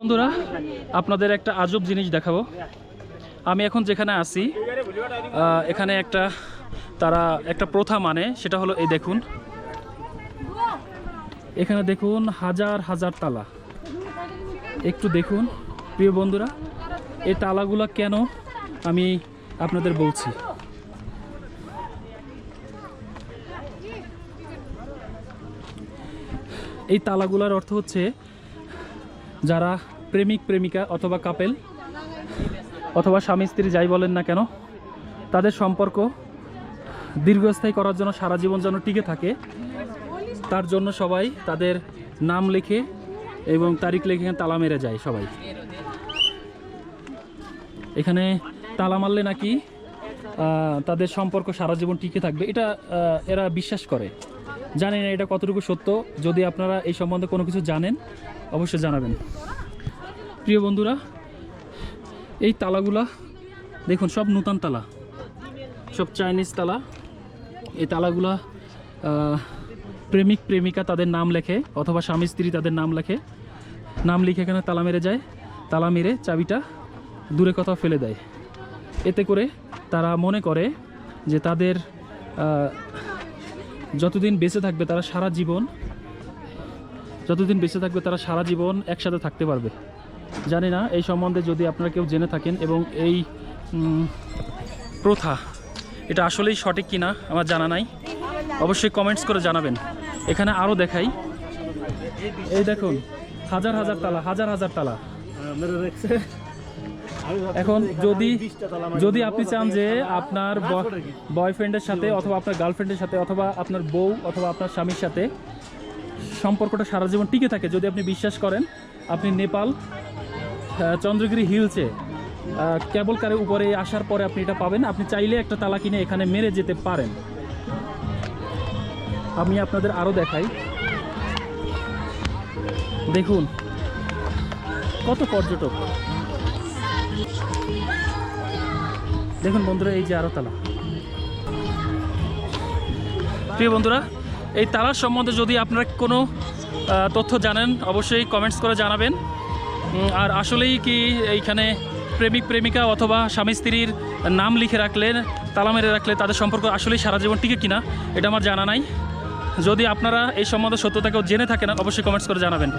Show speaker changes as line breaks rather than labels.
বন্ধুরা, আপনাদের একটা আজব জিনিস দেখাবো। আমি এখন যেখানে আছি এখানে একটা, তারা একটা প্রথা মানে সেটা হলো এই দেখুন। এখানে দেখুন হাজার হাজার তালা। একটু দেখুন, প্রিয় বন্ধুরা, এই তালাগুলো কেন আমি আপনাদের বলছি? এই তালাগুলার অর্থ হচ্ছে যারা প্রেমিক, প্রেমিকা অথবা কাপেল অথবা স্বামী, স্ত্রী যাই বলেন না কেন, তাদের সম্পর্ক দীর্ঘস্থায়ী করার জন্য সারা জীবন যেন টিকে থাকে, তার জন্য সবাই তাদের নাম লিখে এবং তারিখ লিখে তালা মেরে যায় সবাই। এখানে তালা মারলে নাকি তাদের সম্পর্ক সারা জীবন টিকে থাকবে, এটা এরা বিশ্বাস করে। জানি না এটা কতটুকু সত্য, যদি আপনারা এই সম্বন্ধে কোনো কিছু জানেন, অবশ্যই জানাবেন। প্রিয় বন্ধুরা, এই তালাগুলা, দেখুন, সব নূতন তালা। সব চাইনিজ তালা। এই তালাগুলা প্রেমিক, প্রেমিকা তাদের নাম লেখে, অথবা স্বামী, স্ত্রী তাদের নাম লেখে। নাম লিখে এখানে তালা মেরে যায়? তালা মেরে চাবিটা দূরে কোথাও ফেলে দেয়। এতে করে তারা মনে করে যে তাদের যতদিন বেঁচে থাকবে তারা সারা জীবন, যতদিন বেঁচে থাকবে তারা সারা জীবন একসাথে থাকতে পারবে। জানি না, এই সম্বন্ধে যদি আপনারা কেউ জেনে থাকেন এবং এই প্রথা, এটা আসলেই সঠিক কিনা আমার জানা নাই, অবশ্যই কমেন্টস করে জানাবেন। এখানে আরও দেখাই। এই দেখুন, হাজার হাজার তালা, হাজার হাজার তালা। এখন যদি যদি আপনি চান যে আপনার বয়ফ্রেন্ডের সাথে অথবা আপনার গার্লফ্রেন্ডের সাথে অথবা আপনার বউ অথবা আপনার স্বামীর সাথে সম্পর্কটা সারা জীবন টিকে থাকে যদি আপনি বিশ্বাস করেন আপনি নেপাল চন্দ্রগিরি হিলসে কেবল কারে উপরে আসার পরে আপনি এটা পাবেন। আপনি চাইলে একটা তালা কিনে এখানে মেরে যেতে পারেন। আমি আপনাদের আরও দেখাই। দেখুন কত পর্যটক। দেখুন বন্ধুরা, এই যে আরও তালা। প্রিয় বন্ধুরা, এই তালার সম্বন্ধে যদি আপনারা কোনো তথ্য জানেন, অবশ্যই কমেন্টস করে জানাবেন। আর আসলেই কি এইখানে প্রেমিক, প্রেমিকা অথবা স্বামী, স্ত্রীর নাম লিখে রাখলে, তালা মেরে রাখলে তাদের সম্পর্ক আসলেই সারা জীবন টিকে কিনা, এটা আমার জানা নাই। যদি আপনারা এই সম্বন্ধে সত্যতাকেও জেনে থাকেন, অবশ্যই কমেন্টস করে জানাবেন।